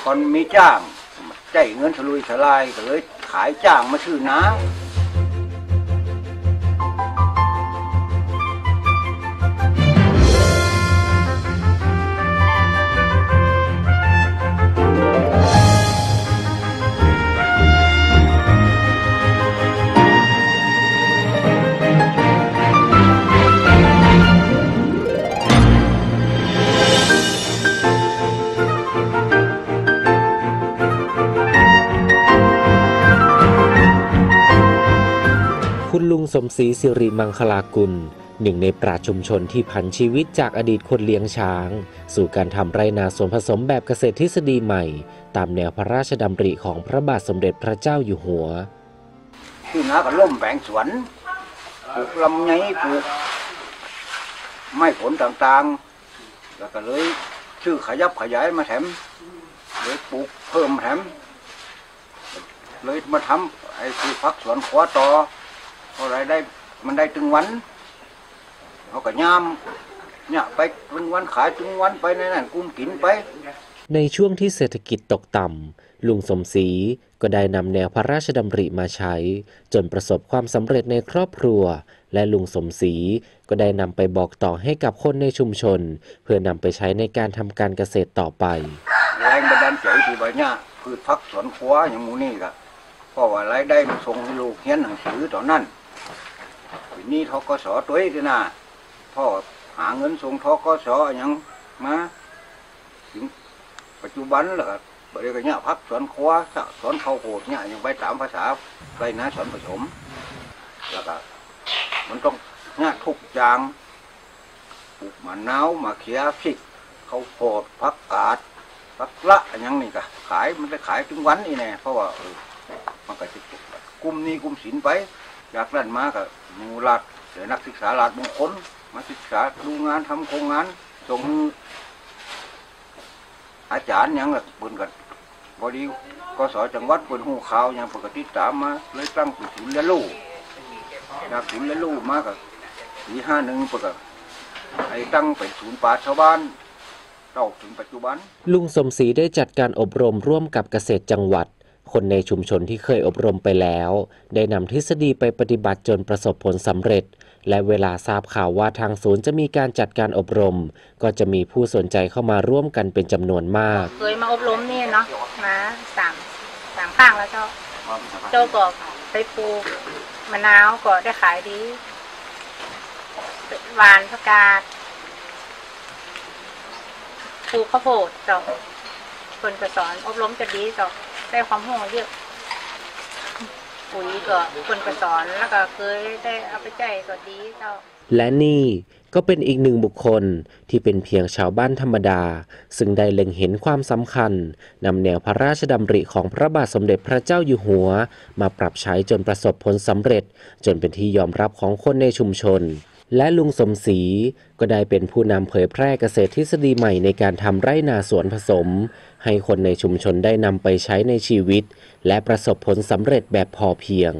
คนมีจ้างใจเงินสลุยสลายก็เลยขายจ้างมาชื่อน้า คุณลุงสมศรีสิริมังคลากุล หนึ่งในปราชชุมชนที่ผันชีวิตจากอดีตคนเลี้ยงช้าง สู่การทำไรนาสวนผสมแบบเกษตรทฤษฎีใหม่ ตามแนวพระราชดำริของพระบาทสมเด็จพระเจ้าอยู่หัวชื่อน้าก็ล่มแปลงสวนปลูกลำไยปลูกไม้ผลต่างๆ แล้วก็เลยชื่อขยับขยายมาแถมเลยปลูกเพิ่มแถมเลยมาทำไอ้คือพักสวนขวาต่อ พราะอะไรได้มันได้ตึงวันเอากระยามเนี่ยไปตึงวันขายตึงวันไปในนั้นกุ้มกินไป ในช่วงที่เศรษฐกิจตกต่ำลุงสมศรีก็ได้นำแนวพระราชดำริมาใช้ จนประสบความสำเร็จในครอบครัว และลุงสมศรีก็ได้นำไปบอกต่อให้กับคนในชุมชน เพื่อนำไปใช้ในการทำการเกษตรต่อไปแรงบันดาลใจที่ว่าเนี่ยพืชพักสวนครัวอย่างหมูนี่ก็เพราะว่ารายได้มันส่งให้ลูกเรียนหนังสือตอนนั้น ทีนี้ทกสตัวเองนะพ่อหาเงินส่งทกสอย่างมาถึงปัจจุบันแล้วก็บริการเนี่ยพักสวนครัวสวนเข้าโพดเนี่ยยังไปตามภาษาไปนะสวนผสม แล้วก็มันต้องเนี่ยทุกอย่างปลูกมะนาวมะเขือพริกเข้าโพดผักกาดปักละอันยังนี่ก็ขายมันได้ขายถึงวันนี่แน่เพราะว่ามันก็จะกลุ่มนี้กลุ่มศิลไป จากนั้นมาก็หมูลาดเดี๋ยวนักศึกษาลาดมงคลมาศึกษาดูงานทำโครงงานส่งมือาจารย์ยังละบนกันพอดีกสจังหวัดบนหูข่าวยังปกติตามมาเลยตั้งเป็นศูนย์เรียนรู้จากศูนย์เรียนรู้มาก็ปีห้าหนึ่งปกติไอ้ตั้งเป็นศูนย์ป่าชาวบ้านเต่าถึงปัจจุบัน ลุงสมศรีได้จัดการอบรมร่วมกับเกษตรจังหวัด คนในชุมชนที่เคยอบรมไปแล้ว ได้นำทฤษฎีไปปฏิบัติจนประสบผลสำเร็จ และเวลาทราบข่าวว่าทางศูนย์จะมีการจัดการอบรม ก็จะมีผู้สนใจเข้ามาร่วมกันเป็นจำนวนมาก เคยมาอบรมเนี่ยเนาะมาสามสามข้างแล้วเจ้าเจ้าก็ไปปลูกมะนาวก็ได้ขายดีหวานผักกาดปลูกข้าวโพดเจ้าคนก็สอนอบรมจะดีเจ้า ได้ความรู้เยอะปุ๋ยก็คนก็สอนแล้วก็เคยได้เอาไปใจก็ดีเจ้า และนี่ก็เป็นอีกหนึ่งบุคคลที่เป็นเพียงชาวบ้านธรรมดา ซึ่งได้เล็งเห็นความสำคัญนำแนวพระราชดำริของพระบาทสมเด็จพระเจ้าอยู่หัว มาปรับใช้จนประสบผลสำเร็จ จนเป็นที่ยอมรับของคนในชุมชน และลุงสมศรีก็ได้เป็นผู้นำเผยแพร่เกษตรทฤษฎีใหม่ในการทำไร่นาสวนผสม ให้คนในชุมชนได้นำไปใช้ในชีวิต และประสบผลสำเร็จแบบพอเพียง